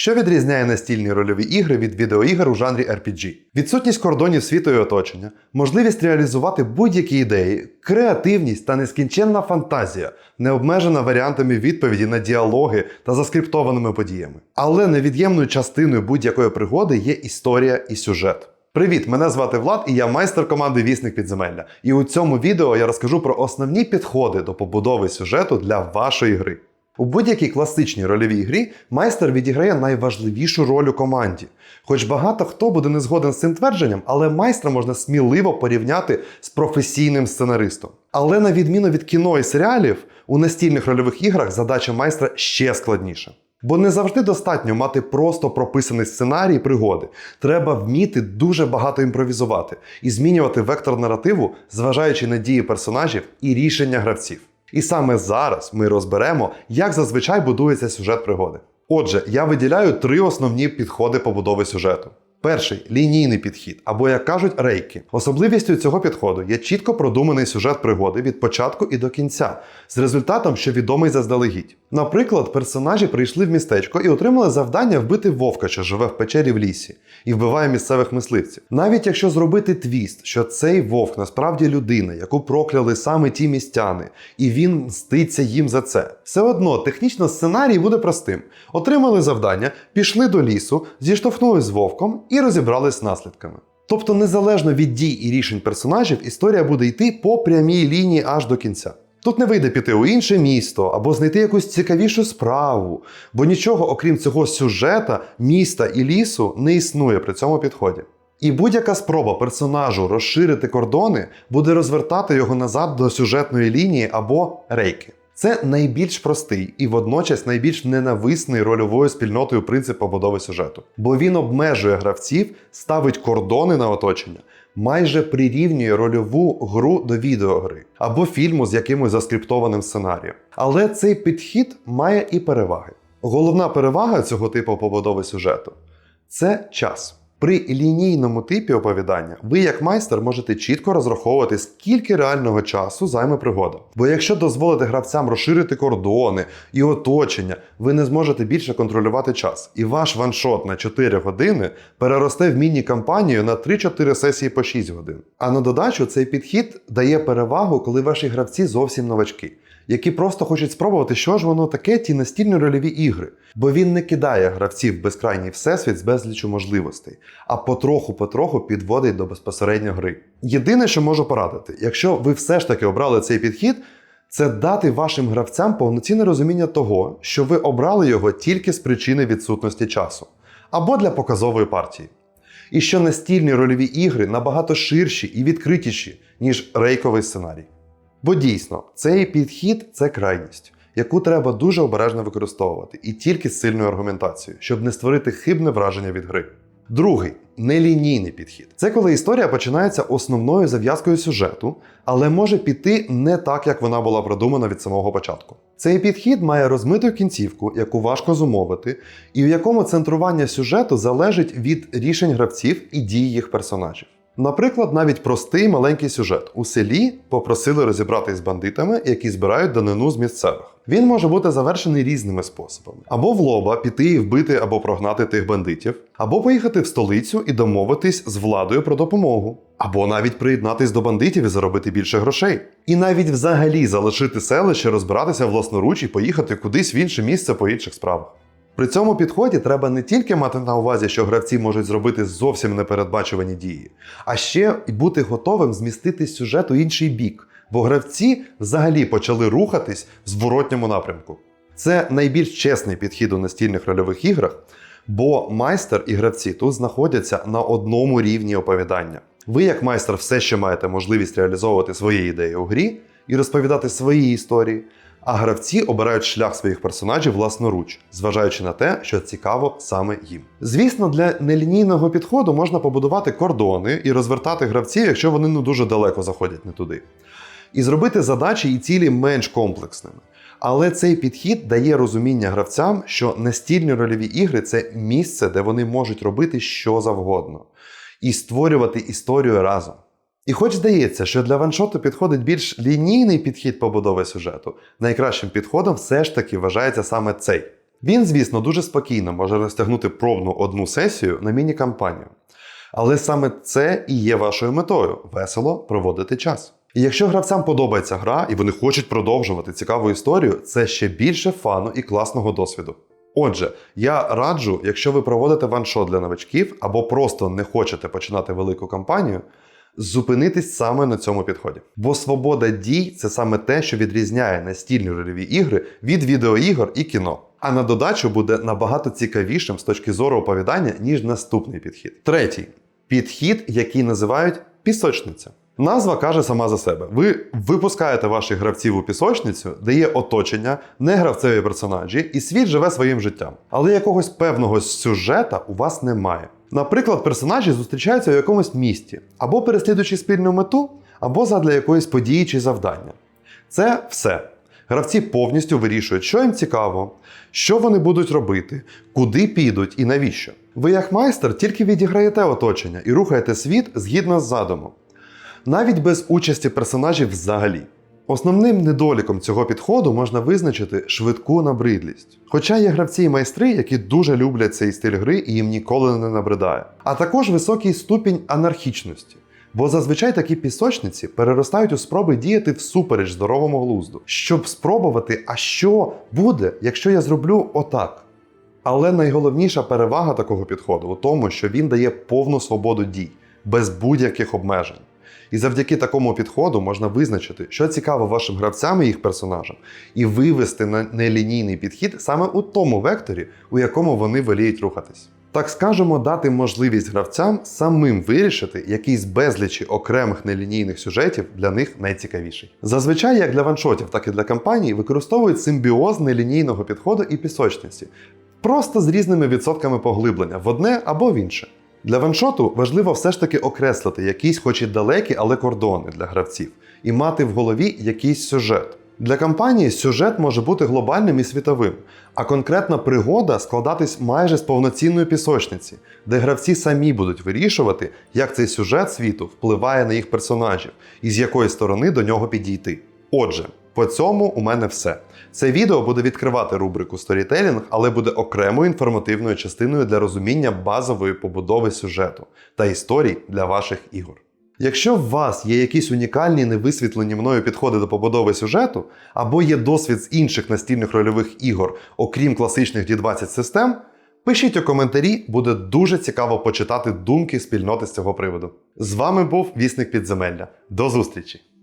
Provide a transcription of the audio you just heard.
Що відрізняє настільні рольові ігри від відеоігр у жанрі RPG? Відсутність кордонів світу і оточення, можливість реалізувати будь-які ідеї, креативність та нескінченна фантазія, не обмежена варіантами відповіді на діалоги та заскриптованими подіями. Але невід'ємною частиною будь-якої пригоди є історія і сюжет. Привіт, мене звати Влад, і я майстер команди Вісник Підземелля. І у цьому відео я розкажу про основні підходи до побудови сюжету для вашої гри. У будь-якій класичній рольовій грі майстер відіграє найважливішу роль у команді. Хоч багато хто буде не згоден з цим твердженням, але майстра можна сміливо порівняти з професійним сценаристом. Але на відміну від кіно і серіалів, у настільних рольових іграх задача майстра ще складніша. Бо не завжди достатньо мати просто прописаний сценарій пригоди. Треба вміти дуже багато імпровізувати і змінювати вектор наративу, зважаючи на дії персонажів і рішення гравців. І саме зараз ми розберемо, як зазвичай будується сюжет пригоди. Отже, я виділяю три основні підходи побудови сюжету. Перший лінійний підхід, або як кажуть, рейки. Особливістю цього підходу є чітко продуманий сюжет пригоди від початку і до кінця, з результатом, що відомий заздалегідь. Наприклад, персонажі прийшли в містечко і отримали завдання вбити вовка, що живе в печері в лісі, і вбиває місцевих мисливців. Навіть якщо зробити твіст, що цей вовк насправді людина, яку прокляли саме ті містяни, і він мститься їм за це. Все одно технічно сценарій буде простим. Отримали завдання, пішли до лісу, зіштовхнулись з вовком і розібрались з наслідками. Тобто, незалежно від дій і рішень персонажів, історія буде йти по прямій лінії аж до кінця. Тут не вийде піти у інше місто або знайти якусь цікавішу справу, бо нічого, окрім цього сюжета, міста і лісу, не існує при цьому підході. І будь-яка спроба персонажу розширити кордони буде розвертати його назад до сюжетної лінії або рейки. Це найбільш простий і водночас найбільш ненависний рольовою спільнотою принцип побудови сюжету, бо він обмежує гравців, ставить кордони на оточення, майже прирівнює рольову гру до відеогри або фільму з якимось заскриптованим сценарієм. Але цей підхід має і переваги. Головна перевага цього типу побудови сюжету це час. При лінійному типі оповідання ви, як майстер, можете чітко розраховувати, скільки реального часу займе пригода. Бо якщо дозволити гравцям розширити кордони і оточення, ви не зможете більше контролювати час. І ваш ваншот на 4 години переросте в міні-кампанію на 3-4 сесії по 6 годин. А на додачу цей підхід дає перевагу, коли ваші гравці зовсім новачки. Які просто хочуть спробувати, що ж воно таке, ті настільні рольові ігри. Бо він не кидає гравців в безкрайній всесвіт з безлічу можливостей, а потроху-потроху підводить до безпосередньо гри. Єдине, що можу порадити, якщо ви все ж таки обрали цей підхід, це дати вашим гравцям повноцінне розуміння того, що ви обрали його тільки з причини відсутності часу, або для показової партії. І що настільні рольові ігри набагато ширші і відкритіші, ніж рейковий сценарій. Бо дійсно, цей підхід це крайність, яку треба дуже обережно використовувати і тільки з сильною аргументацією, щоб не створити хибне враження від гри. Другий нелінійний підхід. Це коли історія починається основною зав'язкою сюжету, але може піти не так, як вона була продумана від самого початку. Цей підхід має розмиту кінцівку, яку важко зумовити, і в якому центрування сюжету залежить від рішень гравців і дій їх персонажів. Наприклад, навіть простий маленький сюжет. У селі попросили розібратись з бандитами, які збирають данину з місцевих. Він може бути завершений різними способами: або в лоба піти і вбити або прогнати тих бандитів, або поїхати в столицю і домовитись з владою про допомогу, або навіть приєднатись до бандитів і заробити більше грошей. І навіть взагалі залишити селище, розбиратися власноруч і поїхати кудись в інше місце по інших справах. При цьому підході треба не тільки мати на увазі, що гравці можуть зробити зовсім непередбачувані дії, а ще й бути готовим змістити сюжет у інший бік, бо гравці взагалі почали рухатись в зворотньому напрямку. Це найбільш чесний підхід у настільних рольових іграх, бо майстер і гравці тут знаходяться на одному рівні оповідання. Ви, як майстер, все ще маєте можливість реалізовувати свої ідеї у грі і розповідати свої історії. А гравці обирають шлях своїх персонажів власноруч, зважаючи на те, що цікаво саме їм. Звісно, для нелінійного підходу можна побудувати кордони і розвертати гравців, якщо вони ну дуже далеко заходять не туди. І зробити задачі і цілі менш комплексними. Але цей підхід дає розуміння гравцям, що настільні рольові ігри це місце, де вони можуть робити що завгодно, і створювати історію разом. І хоч здається, що для ваншоту підходить більш лінійний підхід побудови сюжету, найкращим підходом все ж таки вважається саме цей. Він, звісно, дуже спокійно може розтягнути пробну одну сесію на міні-кампанію. Але саме це і є вашою метою весело проводити час. І якщо гравцям подобається гра і вони хочуть продовжувати цікаву історію, це ще більше фану і класного досвіду. Отже, я раджу, якщо ви проводите ваншот для новачків або просто не хочете починати велику кампанію, зупинитись саме на цьому підході. Бо свобода дій це саме те, що відрізняє настільні рольові ігри від відеоігор і кіно. А на додачу буде набагато цікавішим з точки зору оповідання, ніж наступний підхід. Третій підхід, який називають пісочниця. Назва каже сама за себе: ви випускаєте ваших гравців у пісочницю, де є оточення, не гравцеві персонажі, і світ живе своїм життям. Але якогось певного сюжета у вас немає. Наприклад, персонажі зустрічаються у якомусь місті, або переслідуючи спільну мету, або задля якоїсь події чи завдання. Це все. Гравці повністю вирішують, що їм цікаво, що вони будуть робити, куди підуть і навіщо. Ви, як майстер, тільки відіграєте оточення і рухаєте світ згідно з задумом, навіть без участі персонажів взагалі. Основним недоліком цього підходу можна визначити швидку набридлість. Хоча є гравці і майстри, які дуже люблять цей стиль гри і їм ніколи не набридає, а також високий ступінь анархічності. Бо зазвичай такі пісочниці переростають у спроби діяти всупереч здоровому глузду, щоб спробувати, а що буде, якщо я зроблю отак. Але найголовніша перевага такого підходу у тому, що він дає повну свободу дій, без будь-яких обмежень. І завдяки такому підходу можна визначити, що цікаво вашим гравцям і їх персонажам, і вивести на нелінійний підхід саме у тому векторі, у якому вони воліють рухатись. Так скажемо, дати можливість гравцям самим вирішити, який з безлічі окремих нелінійних сюжетів для них найцікавіший. Зазвичай, як для ваншотів, так і для кампаній, використовують симбіоз нелінійного підходу і пісочниці, просто з різними відсотками поглиблення в одне або в інше. Для ваншоту важливо все ж таки окреслити якісь, хоч і далекі, але кордони для гравців, і мати в голові якийсь сюжет. Для кампанії сюжет може бути глобальним і світовим, а конкретна пригода складатись майже з повноцінної пісочниці, де гравці самі будуть вирішувати, як цей сюжет світу впливає на їх персонажів і з якої сторони до нього підійти. Отже, по цьому у мене все. Це відео буде відкривати рубрику сторітелінг, але буде окремою інформативною частиною для розуміння базової побудови сюжету та історій для ваших ігор. Якщо в вас є якісь унікальні невисвітлені мною підходи до побудови сюжету, або є досвід з інших настільних рольових ігор, окрім класичних D20 систем, пишіть у коментарі, буде дуже цікаво почитати думки спільноти з цього приводу. З вами був Вісник Підземелля. До зустрічі!